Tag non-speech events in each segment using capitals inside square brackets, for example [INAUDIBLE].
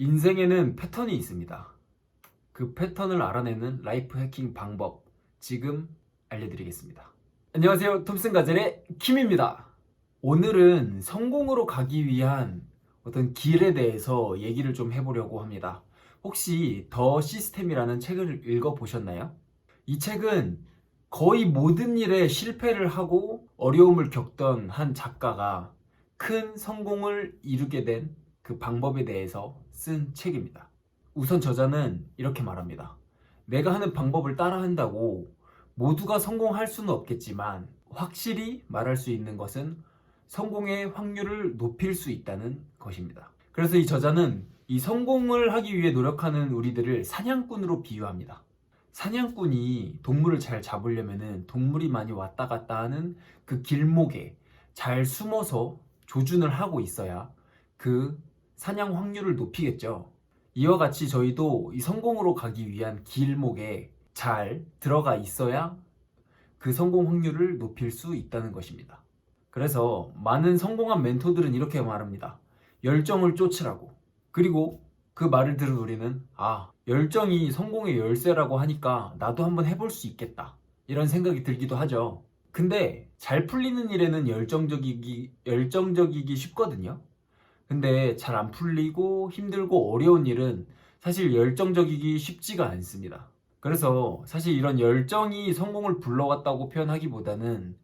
인생에는 패턴이 있습니다. 그 패턴을 알아내는 라이프 해킹 방법 지금 알려드리겠습니다. 안녕하세요. 톰슨 가젤의 킴입니다. 오늘은 성공으로 가기 위한 어떤 길에 대해서 얘기를 좀 해보려고 합니다. 혹시 더 시스템이라는 책을 읽어보셨나요? 이 책은 거의 모든 일에 실패를 하고 어려움을 겪던 한 작가가 큰 성공을 이루게 된 그 방법에 대해서 쓴 책입니다. 우선 저자는 이렇게 말합니다. 내가 하는 방법을 따라한다고 모두가 성공할 수는 없겠지만 확실히 말할 수 있는 것은 성공의 확률을 높일 수 있다는 것입니다. 그래서 이 저자는 이 성공을 하기 위해 노력하는 우리들을 사냥꾼으로 비유합니다. 사냥꾼이 동물을 잘 잡으려면은 동물이 많이 왔다 갔다 하는 그 길목에 잘 숨어서 조준을 하고 있어야 그 사냥 확률을 높이겠죠. 이와 같이 저희도 이 성공으로 가기 위한 길목에 잘 들어가 있어야 그 성공 확률을 높일 수 있다는 것입니다. 그래서 많은 성공한 멘토들은 이렇게 말합니다. 열정을 쫓으라고. 그리고 그 말을 들은 우리는 아, 열정이 성공의 열쇠라고 하니까 나도 한번 해볼 수 있겠다. 이런 생각이 들기도 하죠. 근데 잘 풀리는 일에는 열정적이기, 열정적이기 쉽거든요. 근데 잘 안 풀리고 힘들고 어려운 일은 사실 열정적이기 쉽지가 않습니다. 그래서 사실 이런 열정이 성공을 불러왔다고 표현하기보다는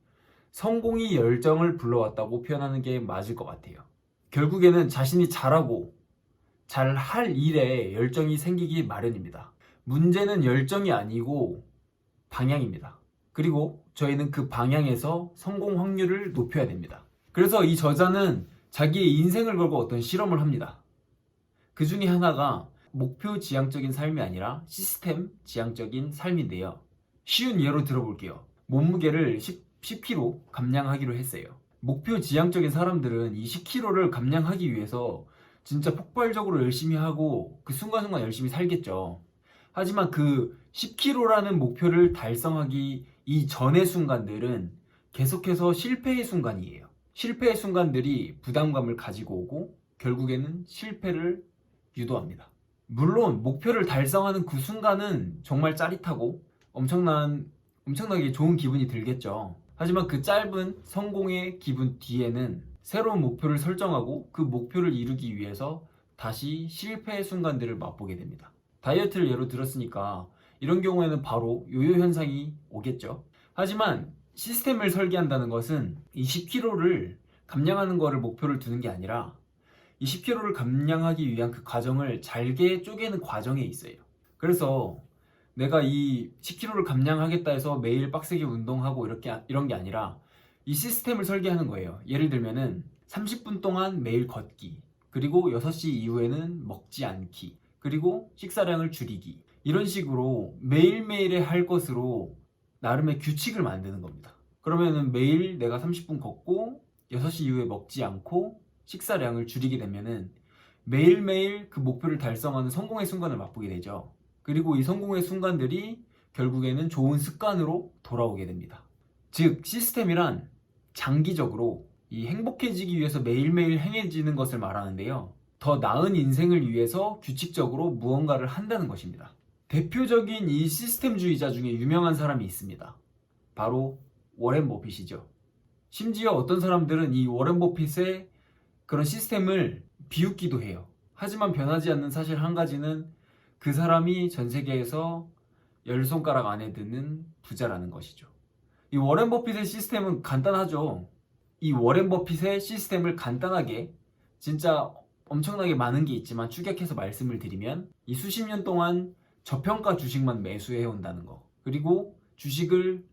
성공이 열정을 불러왔다고 표현하는 게 맞을 것 같아요. 결국에는 자신이 잘하고 잘 할 일에 열정이 생기기 마련입니다. 문제는 열정이 아니고 방향입니다. 그리고 저희는 그 방향에서 성공 확률을 높여야 됩니다. 그래서 이 저자는 자기의 인생을 걸고 어떤 실험을 합니다. 그 중에 하나가 목표 지향적인 삶이 아니라 시스템 지향적인 삶인데요. 쉬운 예로 들어볼게요. 몸무게를 10, 10kg 감량하기로 했어요. 목표 지향적인 사람들은 이 10kg를 감량하기 위해서 진짜 폭발적으로 열심히 하고 그 순간순간 열심히 살겠죠. 하지만 그 10kg라는 목표를 달성하기 이전의 순간들은 계속해서 실패의 순간이에요. 실패의 순간들이 부담감을 가지고 오고 결국에는 실패를 유도합니다. 물론 목표를 달성하는 그 순간은 정말 짜릿하고 엄청난 엄청나게 좋은 기분이 들겠죠. 하지만 그 짧은 성공의 기분 뒤에는 새로운 목표를 설정하고 그 목표를 이루기 위해서 다시 실패의 순간들을 맛보게 됩니다. 다이어트를 예로 들었으니까 이런 경우에는 바로 요요 현상이 오겠죠. 하지만 시스템을 설계한다는 것은 이 10kg를 감량하는 것을 목표를 두는 게 아니라 이 10kg를 감량하기 위한 그 과정을 잘게 쪼개는 과정에 있어요. 그래서 내가 이 10kg를 감량하겠다 해서 매일 빡세게 운동하고 이렇게 이런 게 아니라 이 시스템을 설계하는 거예요. 예를 들면은 30분 동안 매일 걷기, 그리고 6시 이후에는 먹지 않기, 그리고 식사량을 줄이기. 이런 식으로 매일매일에 할 것으로 나름의 규칙을 만드는 겁니다. 그러면은 매일 내가 30분 걷고 6시 이후에 먹지 않고 식사량을 줄이게 되면은 매일매일 그 목표를 달성하는 성공의 순간을 맛보게 되죠. 그리고 이 성공의 순간들이 결국에는 좋은 습관으로 돌아오게 됩니다. 즉, 시스템이란 장기적으로 이 행복해지기 위해서 매일매일 행해지는 것을 말하는데요. 더 나은 인생을 위해서 규칙적으로 무언가를 한다는 것입니다. 대표적인 이 시스템주의자 중에 유명한 사람이 있습니다. 바로 워렌 버핏이죠. 심지어 어떤 사람들은 이 워렌 버핏의 그런 시스템을 비웃기도 해요. 하지만 변하지 않는 사실 한 가지는 그 사람이 전 세계에서 열 손가락 안에 드는 부자라는 것이죠. 이 워렌 버핏의 시스템은 간단하죠. 이 워렌 버핏의 시스템을 간단하게 진짜 엄청나게 많은 게 있지만 축약해서 말씀을 드리면 이 수십 년 동안 저평가 주식만 매수해 온다는 거. 그리고 주식을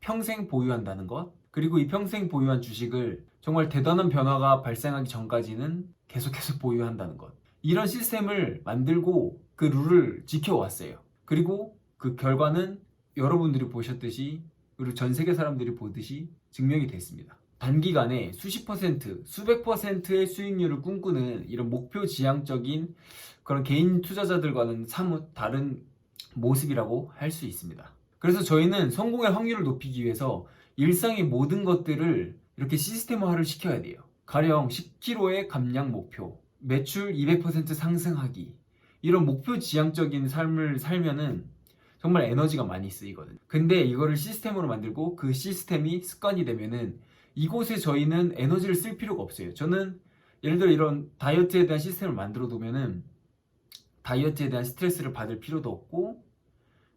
평생 보유한다는 것. 그리고 이 평생 보유한 주식을 정말 대단한 변화가 발생하기 전까지는 계속해서 [LAUGHS] 보유한다는 것. 이런 시스템을 만들고 그 룰을 지켜왔어요. 그리고 그 결과는 여러분들이 보셨듯이 그리고 전 세계 사람들이 보듯이 증명이 됐습니다. 단기간에 수십 퍼센트, 수백 퍼센트의 수익률을 꿈꾸는 이런 목표 지향적인 그런 개인 투자자들과는 사뭇 다른 모습이라고 할 수 있습니다. 그래서 저희는 성공의 확률을 높이기 위해서 일상의 모든 것들을 이렇게 시스템화를 시켜야 돼요. 가령 10kg의 감량 목표, 매출 200% 상승하기 이런 목표 지향적인 삶을 살면은 정말 에너지가 많이 쓰이거든요. 근데 이거를 시스템으로 만들고 그 시스템이 습관이 되면은 이곳에 저희는 에너지를 쓸 필요가 없어요. 저는 예를 들어 이런 다이어트에 대한 시스템을 만들어 두면은 다이어트에 대한 스트레스를 받을 필요도 없고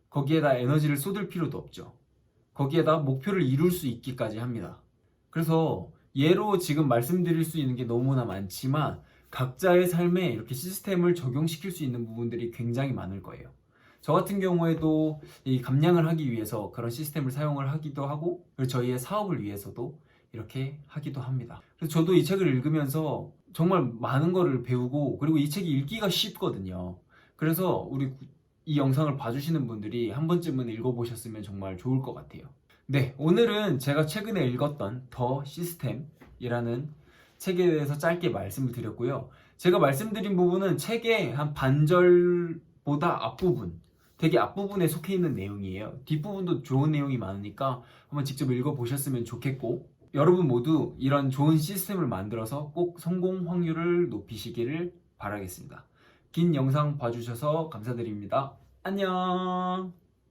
거기에다 에너지를 쏟을 필요도 없죠. 거기에다 목표를 이룰 수 있기까지 합니다. 그래서 예로 지금 말씀드릴 수 있는 게 너무나 많지만 각자의 삶에 이렇게 시스템을 적용시킬 수 있는 부분들이 굉장히 많을 거예요. 저 같은 경우에도 이 감량을 하기 위해서 그런 시스템을 사용을 하기도 하고 저희의 사업을 위해서도 이렇게 하기도 합니다. 그래서 저도 이 책을 읽으면서 정말 많은 거를 배우고 그리고 이 책이 읽기가 쉽거든요. 그래서 우리 이 영상을 봐주시는 분들이 한 번쯤은 읽어보셨으면 정말 좋을 것 같아요. 네, 오늘은 제가 최근에 읽었던 더 시스템이라는 책에 대해서 짧게 말씀을 드렸고요. 제가 말씀드린 부분은 책의 한 반절보다 앞부분, 되게 앞부분에 속해 있는 내용이에요. 뒷부분도 좋은 내용이 많으니까 한번 직접 읽어보셨으면 좋겠고, 여러분 모두 이런 좋은 시스템을 만들어서 꼭 성공 확률을 높이시기를 바라겠습니다. 긴 영상 봐주셔서 감사드립니다. 안녕!